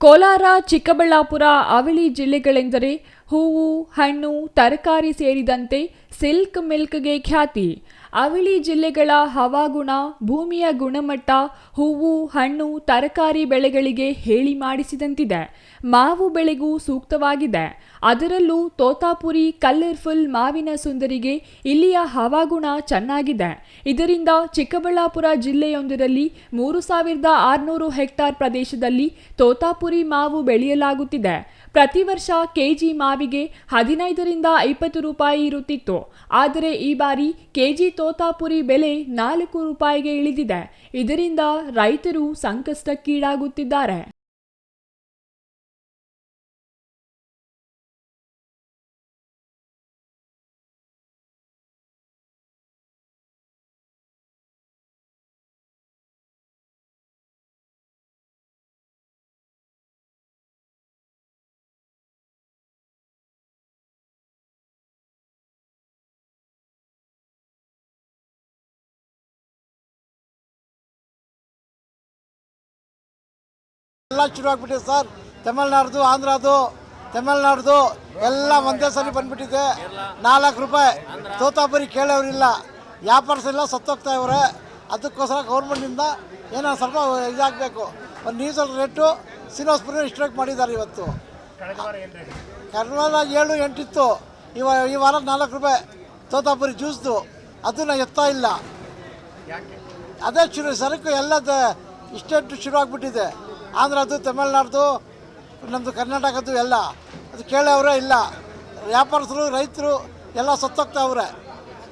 ಕೋಲಾರ ಚಿಕ್ಕಬಳ್ಳಾಪುರ ಅವಳಿ ಜಿಲ್ಲೆಗಳೆಂದರೆ ಹೂವು ಹಣ್ಣು ತರಕಾರಿ ಸೇರಿದಂತೆ ಸಿಲ್ಕ್ ಮಿಲ್ಕ್ಗೆ ಖ್ಯಾತಿ. ಅವಳಿ ಜಿಲ್ಲೆಗಳ ಹವಾಗುಣ, ಭೂಮಿಯ ಗುಣಮಟ್ಟ, ಹೂವು, ಹಣ್ಣು, ತರಕಾರಿ ಬೆಳೆಗಳಿಗೆ ಹೇಳಿ ಮಾಡಿಸಿದಂತಿದೆ. ಮಾವು ಬೆಳೆಗೂ ಸೂಕ್ತವಾಗಿದೆ. ಅದರಲ್ಲೂ ತೋತಾಪುರಿ, ಕಲ್ಲರ್ಫುಲ್, ಮಾವಿನ ಸುಂದರಿಗೆ ಇಲ್ಲಿಯ ಹವಾಗುಣ ಚೆನ್ನಾಗಿದೆ. ಇದರಿಂದ ಚಿಕ್ಕಬಳ್ಳಾಪುರ ಜಿಲ್ಲೆಯೊಂದರಲ್ಲಿ ಮೂರು ಸಾವಿರದ ಆರುನೂರು ಹೆಕ್ಟಾರ್ ಪ್ರದೇಶದಲ್ಲಿ ತೋತಾಪುರಿ ಮಾವು ಬೆಳೆಯಲಾಗುತ್ತಿದೆ. ಪ್ರತಿ ವರ್ಷ ಕೆಜಿ ಮಾವಿಗೆ ಹದಿನೈದರಿಂದ ಇಪ್ಪತ್ತು ರೂಪಾಯಿ ಇರುತ್ತಿತ್ತು. ಆದರೆ ಈ ಬಾರಿ ಕೆಜಿ ತೋತಾಪುರಿ ಬೆಲೆ ನಾಲ್ಕು ರೂಪಾಯಿಗೆ ಇಳಿದಿದೆ. ಇದರಿಂದ ರೈತರು ಸಂಕಷ್ಟಕ್ಕೀಡಾಗುತ್ತಿದ್ದಾರೆ. ಎಲ್ಲ ಶುರು ಆಗ್ಬಿಟ್ಟಿದೆ ಸರ್. ತಮಿಳ್ನಾಡ್ದು ಆಂಧ್ರದು ತಮಿಳ್ನಾಡ್ದು ಎಲ್ಲ ಒಂದೇ ಸಲ ಬಂದ್ಬಿಟ್ಟಿದೆ. ನಾಲ್ಕು ರೂಪಾಯಿ. ತೋತಾಪುರಿ ಕೇಳೋರಿಲ್ಲ. ವ್ಯಾಪಾರಸ್ ಎಲ್ಲ ಸತ್ತೋಗ್ತಾ ಇವ್ರೆ. ಅದಕ್ಕೋಸ್ಕರ ಗೌರ್ಮೆಂಟಿಂದ ಏನೋ ಸ್ವಲ್ಪ ಇದಾಗಬೇಕು. ಒಂದು ಡೀಸೆಲ್ ರೇಟು ಶ್ರೀನಿವಾಸಪುರ ಸ್ಟ್ರೈಕ್ ಮಾಡಿದ್ದಾರೆ ಇವತ್ತು. ಕರ್ನಾಟಕ ಏಳು, ಎಂಟಿತ್ತು. ಇವ ಈ ವಾರ ನಾಲ್ಕು ರೂಪಾಯಿ. ತೋತಾಪುರಿ ಜ್ಯೂಸ್ದು. ಅದನ್ನ ಎತ್ತಾ ಇಲ್ಲ. ಅದೇ ಶುರು, ಸರಕು ಎಲ್ಲದ ಇಷ್ಟೆಂಟು ಶುರು ಆಗ್ಬಿಟ್ಟಿದೆ ಆಂಧ್ರದ್ದು, ತಮಿಳ್ನಾಡ್ದು ನಮ್ಮದು ಕರ್ನಾಟಕದ್ದು ಎಲ್ಲ. ಅದು ಕೇಳೋವ್ರೆ ಇಲ್ಲ. ವ್ಯಾಪಾರಸ್ಥರು, ರೈತರು ಎಲ್ಲ ಸತ್ತೋಗ್ತಾವ್ರೆ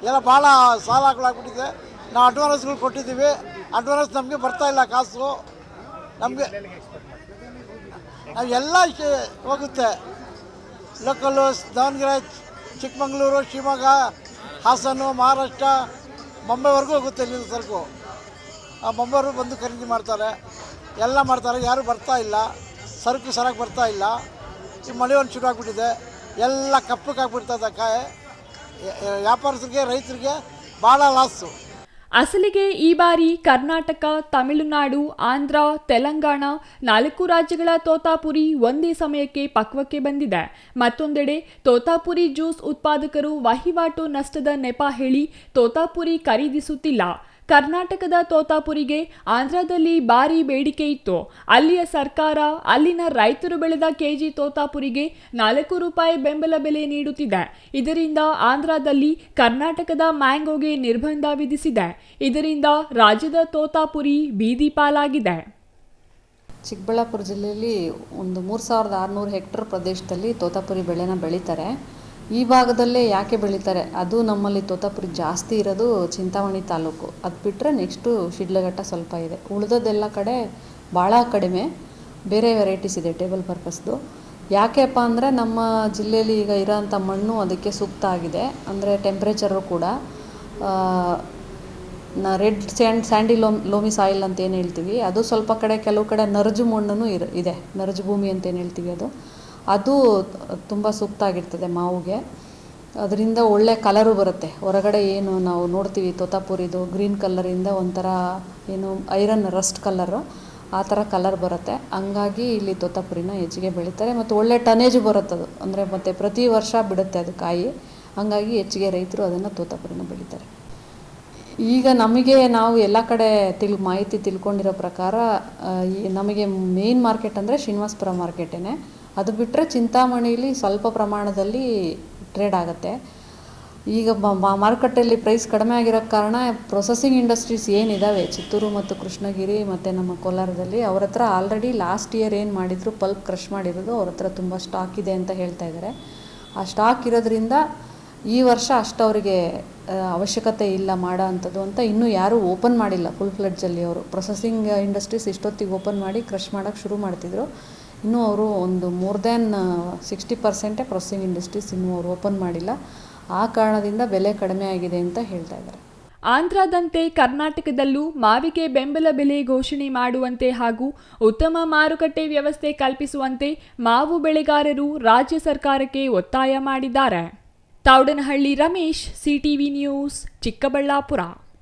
ಎಲ್ಲ ಭಾಳ ಸಾಲಗಳಾಗ್ಬಿಟ್ಟಿದೆ. ನಾವು ಅಡ್ವಾನ್ಸ್ಗಳು ಕೊಟ್ಟಿದ್ದೀವಿ. ಅಡ್ವಾನ್ಸ್ ನಮಗೆ ಬರ್ತಾ ಇಲ್ಲ ಕಾಸು. ನಮಗೆ ಎಲ್ಲ ಹೋಗುತ್ತೆ. ಲೋಕಲ್ಲು ದಾವಣಗೆರೆ, ಚಿಕ್ಕಮಗಳೂರು, ಶಿವಮೊಗ್ಗ, ಹಾಸನ, ಮಹಾರಾಷ್ಟ್ರ, ಮುಂಬೈವರೆಗೂ ಹೋಗುತ್ತೆ ಇಲ್ಲಿಂದ ಸರಕು ಆ ಬಂಬರು ಬಂದು ಖರೀದಿ ಮಾಡ್ತಾರೆ. ಎಲ್ಲ ಮಾಡ್ತಾರೆ. ಯಾರು ಬರ್ತಾ ಇಲ್ಲ. ಸರಕು ಸರಾಗಿ ಬರ್ತಾ ಇಲ್ಲ. ಈ ಮಳೆ ಒಂದು ಶುರು ಆಗ್ಬಿಟ್ಟಿದೆ. ಎಲ್ಲ ಕಪ್ಪಕ್ಕೆ ಆಗ್ಬಿಡ್ತದೆ ಕಾಯಿ. ವ್ಯಾಪಾರಸ್ಥರಿಗೆ, ರೈತರಿಗೆ ಭಾಳ ಲಾಸು ಅಸಲಿಗೆ ಈ ಬಾರಿ ಕರ್ನಾಟಕ, ತಮಿಳುನಾಡು, ಆಂಧ್ರ, ತೆಲಂಗಾಣ ನಾಲ್ಕು ರಾಜ್ಯಗಳ ತೋತಾಪುರಿ ಒಂದೇ ಸಮಯಕ್ಕೆ ಪಕ್ವಕ್ಕೆ ಬಂದಿದೆ. ಮತ್ತೊಂದೆಡೆ ತೋತಾಪುರಿ ಜ್ಯೂಸ್ ಉತ್ಪಾದಕರು ವಹಿವಾಟು ನಷ್ಟದ ನೆಪ ಹೇಳಿ ತೋತಾಪುರಿ ಖರೀದಿಸುತ್ತಿಲ್ಲ. ಕರ್ನಾಟಕದ ತೋತಾಪುರಿಗೆ ಆಂಧ್ರದಲ್ಲಿ ಭಾರಿ ಬೇಡಿಕೆ ಇತ್ತು. ಅಲ್ಲಿಯ ಸರ್ಕಾರ ಅಲ್ಲಿನ ರೈತರು ಬೆಳೆದ ಕೆಜಿ ತೋತಾಪುರಿಗೆ ನಾಲ್ಕು ರೂಪಾಯಿ ಬೆಂಬಲ ಬೆಲೆ ನೀಡುತ್ತಿದೆ. ಇದರಿಂದ ಆಂಧ್ರದಲ್ಲಿ ಕರ್ನಾಟಕದ ಮ್ಯಾಂಗೋಗೆ ನಿರ್ಬಂಧ ವಿಧಿಸಿದೆ. ಇದರಿಂದ ರಾಜ್ಯದ ತೋತಾಪುರಿ ಬೀದಿ ಪಾಲಾಗಿದೆ. ಚಿಕ್ಕಬಳ್ಳಾಪುರ ಜಿಲ್ಲೆಯಲ್ಲಿ ಒಂದು ಮೂರು ಸಾವಿರದ ಆರುನೂರು ಹೆಕ್ಟರ್ ಪ್ರದೇಶದಲ್ಲಿ ತೋತಾಪುರಿ ಬೆಳೆನ ಬೆಳೀತಾರೆ. ಈ ಭಾಗದಲ್ಲೇ ಯಾಕೆ ಬೆಳೀತಾರೆ? ಅದು ನಮ್ಮಲ್ಲಿ ತೋತಾಪುರಿ ಜಾಸ್ತಿ ಇರೋದು ಚಿಂತಾಮಣಿ ತಾಲೂಕು. ಅದು ಬಿಟ್ಟರೆ ನೆಕ್ಸ್ಟು ಶಿಡ್ಲಘಟ್ಟ ಸ್ವಲ್ಪ ಇದೆ. ಉಳಿದದೆಲ್ಲ ಕಡೆ ಭಾಳ ಕಡಿಮೆ. ಬೇರೆ ವೆರೈಟೀಸ್ ಇದೆ ಟೇಬಲ್ ಪರ್ಪಸ್ದು ಯಾಕೆಪ್ಪ ಅಂದರೆ ನಮ್ಮ ಜಿಲ್ಲೆಯಲ್ಲಿ ಈಗ ಇರೋಂಥ ಮಣ್ಣು ಅದಕ್ಕೆ ಸೂಕ್ತ ಆಗಿದೆ. ಅಂದರೆ ಟೆಂಪ್ರೇಚರು ಕೂಡ ನ red sand sandy loam loamy soil ಅಂತ ಏನು ಹೇಳ್ತೀವಿ? ಅದು ಸ್ವಲ್ಪ ಕಡೆ ಕೆಲವು ಕಡೆ ನರಜು ಮಣ್ಣು ಇರ, ಇದೆ. ನರಜು ಭೂಮಿ ಅಂತ ಏನು ಹೇಳ್ತೀವಿ ಅದು. ಅದು ತುಂಬ ಸೂಕ್ತ ಆಗಿರ್ತದೆ ಮಾವಿಗೆ. ಅದರಿಂದ ಒಳ್ಳೆ ಕಲರು ಬರುತ್ತೆ. ಹೊರಗಡೆ ಏನು ನಾವು ನೋಡ್ತೀವಿ, ತೋತಾಪುರಿದು ಗ್ರೀನ್ ಕಲರಿಂದ ಒಂಥರ ಏನು ಐರನ್ ರಸ್ಟ್ ಕಲರು ಆ ಥರ ಕಲರ್ ಬರುತ್ತೆ. ಹಂಗಾಗಿ ಇಲ್ಲಿ ತೋತಾಪುರಿನ ಹೆಚ್ಚಿಗೆ ಬೆಳೀತಾರೆ. ಮತ್ತು ಒಳ್ಳೆ ಟನೇಜ್ ಬರುತ್ತದು ಅಂದರೆ ಮತ್ತು ಪ್ರತಿ ವರ್ಷ ಬಿಡುತ್ತೆ ಅದು ಕಾಯಿ. ಹಂಗಾಗಿ ಹೆಚ್ಚಿಗೆ ರೈತರು ಅದನ್ನು ತೋತಾಪುರಿನ ಬೆಳೀತಾರೆ. ಈಗ ನಮಗೆ ನಾವು ಎಲ್ಲ ಕಡೆ ತಿಳ್, ಮಾಹಿತಿ ತಿಳ್ಕೊಂಡಿರೋ ಪ್ರಕಾರ ನಮಗೆ ಮೇನ್ ಮಾರ್ಕೆಟ್ ಅಂದರೆ ಶ್ರೀನಿವಾಸಪುರ ಮಾರ್ಕೆಟೇ ಅದು ಬಿಟ್ಟರೆ ಚಿಂತಾಮಣಿಲಿ ಸ್ವಲ್ಪ ಪ್ರಮಾಣದಲ್ಲಿ ಟ್ರೇಡ್ ಆಗುತ್ತೆ. ಈಗ ಮಾರುಕಟ್ಟೆಯಲ್ಲಿ ಪ್ರೈಸ್ ಕಡಿಮೆ ಆಗಿರೋ ಕಾರಣ ಪ್ರೊಸೆಸಿಂಗ್ ಇಂಡಸ್ಟ್ರೀಸ್ ಏನಿದ್ದಾವೆ ಚಿತ್ತೂರು ಮತ್ತು ಕೃಷ್ಣಗಿರಿ ಮತ್ತು ನಮ್ಮ ಕೋಲಾರದಲ್ಲಿ ಅವ್ರ ಹತ್ರ ಆಲ್ರೆಡಿ ಲಾಸ್ಟ್ ಇಯರ್ ಏನು ಮಾಡಿದ್ರು ಪಲ್ಪ್ ಕ್ರಷ್ ಮಾಡಿರೋದು ಅವ್ರ ಹತ್ರ ತುಂಬ ಸ್ಟಾಕ್ ಇದೆ ಅಂತ ಹೇಳ್ತಾ ಇದ್ದಾರೆ ಆ ಸ್ಟಾಕ್ ಇರೋದ್ರಿಂದ ಈ ವರ್ಷ ಅಷ್ಟು ಅವರಿಗೆ ಅವಶ್ಯಕತೆ ಇಲ್ಲ ಮಾಡೋ ಅಂಥದ್ದು ಅಂತ ಇನ್ನೂ ಯಾರೂ ಓಪನ್ ಮಾಡಿಲ್ಲ. ಫುಲ್ ಫ್ಲಡ್ಜಲ್ಲಿ ಅವರು. ಪ್ರೊಸೆಸಿಂಗ್ ಇಂಡಸ್ಟ್ರೀಸ್ ಇಷ್ಟೊತ್ತಿಗೆ ಓಪನ್ ಮಾಡಿ ಕ್ರಷ್ ಮಾಡೋಕ್ಕೆ ಶುರು ಮಾಡ್ತಿದ್ರು. ಇನ್ನೂ ಅವರು ಒಂದು ಮೋರ್ ದ್ಯಾನ್ ಸಿಕ್ಸ್ಟಿ ಪರ್ಸೆಂಟೇ ಪ್ರೊಸೆಸಿಂಗ್ ಇಂಡಸ್ಟ್ರೀಸ್ ಇನ್ನೂ ಅವರು ಓಪನ್ ಮಾಡಿಲ್ಲ. ಆ ಕಾರಣದಿಂದ ಬೆಲೆ ಕಡಿಮೆ ಆಗಿದೆ ಅಂತ ಹೇಳ್ತಾ ಇದ್ದಾರೆ. ಆಂಧ್ರದಂತೆ ಕರ್ನಾಟಕದಲ್ಲೂ ಮಾವಿಗೆ ಬೆಂಬಲ ಬೆಲೆ ಘೋಷಣೆ ಮಾಡುವಂತೆ ಹಾಗೂ ಉತ್ತಮ ಮಾರುಕಟ್ಟೆ ವ್ಯವಸ್ಥೆ ಕಲ್ಪಿಸುವಂತೆ ಮಾವು ಬೆಳೆಗಾರರು ರಾಜ್ಯ ಸರ್ಕಾರಕ್ಕೆ ಒತ್ತಾಯ ಮಾಡಿದ್ದಾರೆ. Tavadanahalli Ramesh CTV news Chikkaballapura.